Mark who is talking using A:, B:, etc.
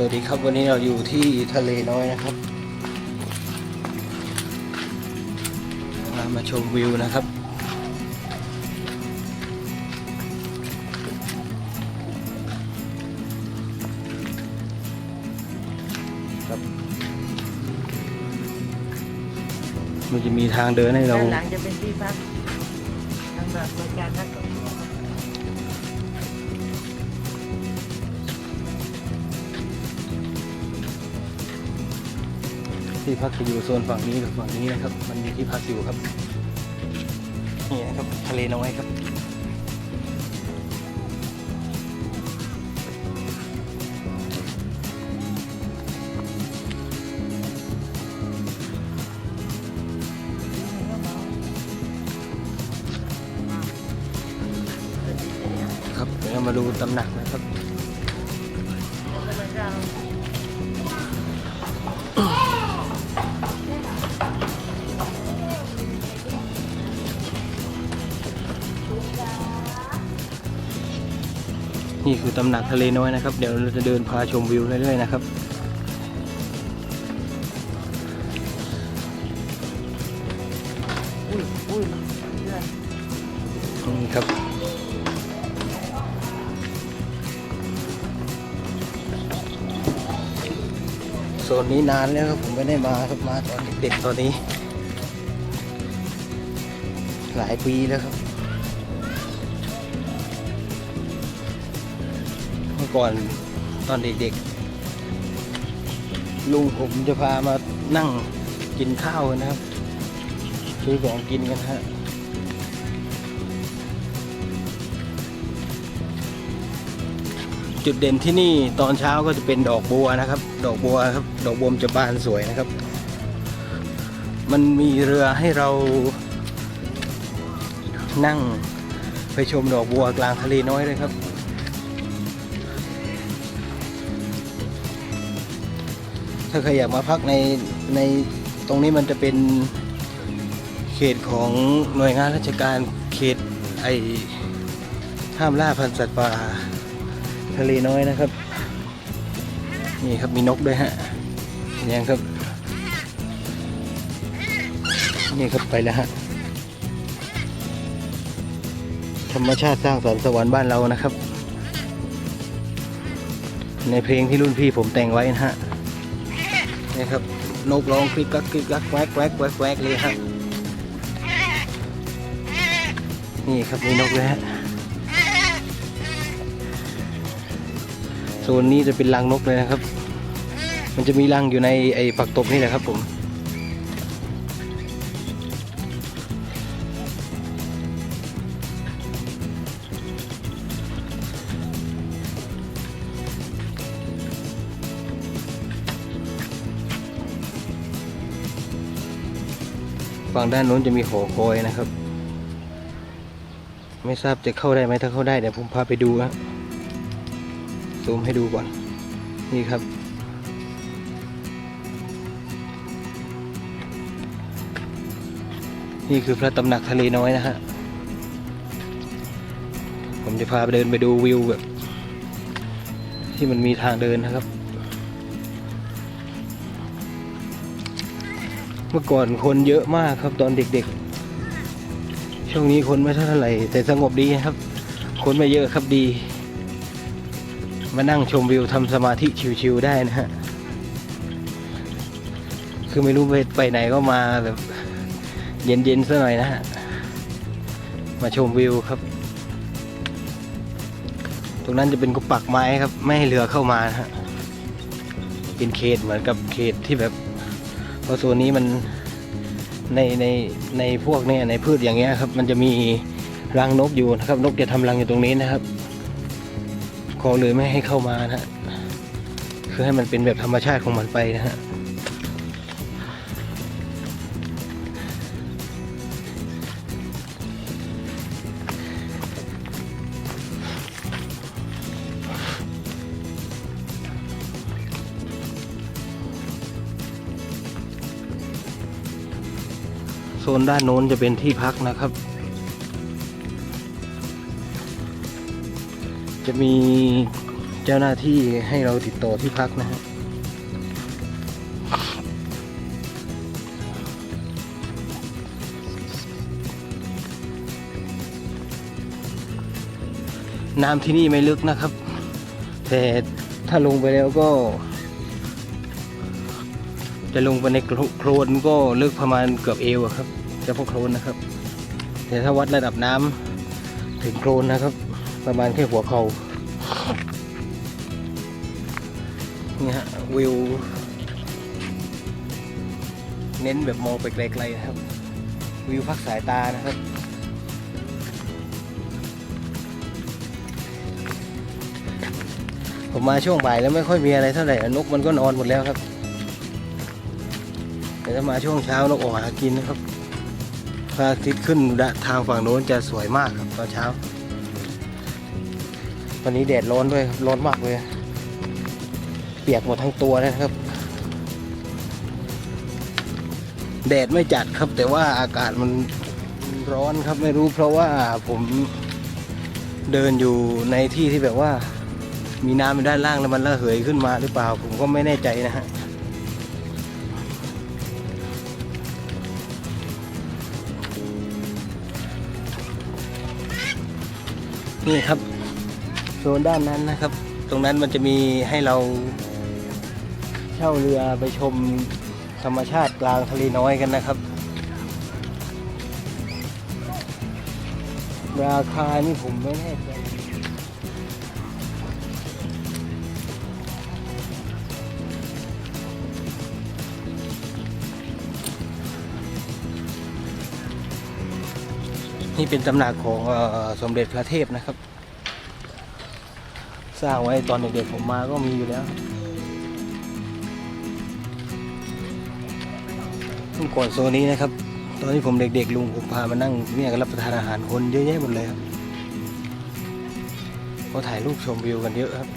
A: สวัสดีครับวันนี้เราอยู่ที่ทะเลน้อยนะครับมามาชมวิวนะครับ ครับมันจะมีทางเดินให้เรา
B: ด้านหลังจะเป็นที่พักสำหรับบริการนั ที่
A: พักจะอยู่โซนฝั่งนี้กับฝั่งนี้นะครับ มันมีที่พักอยู่ครับ นี่นะครับทะเลน้อยครับครับเดี๋ยวเรามาดูตำหนักนะครับ นี่คือตำหนักทะเลน้อยนะครับ เดี๋ยวเราจะเดินพาชมวิวเรื่อยๆนะครับ
B: อุ้ยอุ้ยเพื่อน
A: นี่ครับ โซนนี้นานแล้วครับผมไม่ได้มาครับมาตอนเด็กๆตอนนี้ หลายปีแล้วครับ ก่อนตอนเด็กๆ ลุงผมจะพามานั่งกินข้าวกันนะครับ ซื้อของกินกันฮะจุดเด่นที่นี่ตอนเช้าก็จะเป็นดอกบัวนะครับ ดอกบัวครับ ดอกบัวมจะบานสวยนะครับ มันมีเรือให้เรานั่งไปชมดอกบัวกลางทะเลน้อยเลยครับ ถ้าใครอยากมาพักในในตรงนี้มันจะเป็นเขตของหน่วยงานราชการเขตไอห้ามล่าพันธุ์สัตว์ป่าทะเลน้อยนะครับนี่ครับมีนกด้วยฮะเนี่ครับ นี่ครับไปแล้วฮะธรรมชาติสร้างสรรค์สวรรค์บ้านเรานะครับ ในเพลงที่รุ่นพี่ผมแต่งไว้นะฮะ นี่ครับนกร้องคลิกกักคลิกกักแวกแวกแวกแวกเลยครับ นี่ครับมีนกเลยฮะโซนนี้จะเป็นรังนกเลยนะครับ มันจะมีรังอยู่ในไอ้ฝักตบนี่แหละครับผม ฝั่งด้านโน้นจะมีหอคอยนะครับ ไม่ทราบจะเข้าได้ไหมถ้าเข้าได้เดี๋ยวผมพาไปดูนะซูมให้ดูก่อน นี่ครับ นี่คือพระตำหนักทะเลน้อยนะฮะผมจะพาไปเดินไปดูวิวแบบ ที่มันมีทางเดินนะครับ มื่อก่อนคนเยอะมากครับตอนเด็กๆ ช่วงนี้คนไม่เท่าไหร่แต่สงบดีครับ คนไม่เยอะครับดี มานั่งชมวิวทำสมาธิชิวๆได้นะฮะ คือไม่รู้ไปไปไหนก็มาแบบ เย็นๆซะหน่อยนะฮะ มาชมวิวครับ ตรงนั้นจะเป็นกุปักไม้ครับ ไม่ให้เรือเข้ามานะฮะ เป็นเขตเหมือนกับเขตที่แบบ เพราะส่วนนี้มันในในในพวกเนี้ยในพืชอย่างเงี้ยครับ มันจะมีรังนกอยู่นะครับ นกจะทำรังอยู่ตรงนี้นะครับขอเลยไม่ให้เข้ามานะฮะคือให้มันเป็นแบบธรรมชาติของมันไปนะฮะ ซนด้านโน้นจะเป็นที่พักนะครับ จะมีเจ้าหน้าที่ให้เราติดต่อที่พักนะฮะน้ำที่นี่ไม่ลึกนะครับ แต่ถ้าลงไปแล้วก็ จะลงไปในโคลนก็ลึกประมาณเกือบเอวครับ เฉพาะโคลนนะครับ แต่ถ้าวัดระดับน้ำถึงโคลนนะครับ ประมาณแค่หัวเขานี่ฮะวิว เน้นแบบมองไปไกลๆนะครับ วิวพักสายตานะครับผมมาช่วงบ่ายแล้วไม่ค่อยมีอะไรเท่าไหร่นกมันก็นอนหมดแล้วครับ แต่ถ้ามาช่วงเช้านกออกหากินนะครับ ระอาทิตย์ขึ้นทางฝั่งโน้นจะสวยมากครับตอนเช้า วันนี้แดดร้อนด้วยครับร้อนมากเลย เปียกหมดทั้งตัวเลยนะครับ แดดไม่จัดครับ แต่ว่าอากาศมันร้อนครับไม่รู้เพราะว่าผมเดินอยู่ในที่ที่แบบว่า มีน้ำอยู่ด้านล่างแล้วมันระเหยขึ้นมาหรือเปล่า ผมก็ไม่แน่ใจนะฮะ นี่ครับโซนด้านนั้นนะครับ ตรงนั้นมันจะมีให้เราเช่าเรือไปชมธรรมชาติกลางทะเลน้อยกันนะครับ ราคานี่ผมไม่แน่ใจ นี่เป็นตำหนักของอสมเด็จพระเทพนะครับ สร้างไว้ตอนเด็กๆผมมาก็มีอยู่แล้วเมื่อก่อนโซนนี้นะครับ ตอนที่ผมเด็กๆลุงผมพามานั่งเนี่ยรับประทานอาหารคนเยอะแยะหมดเลยครับก็ถ่ายรูปชมวิวกันเยอะครับ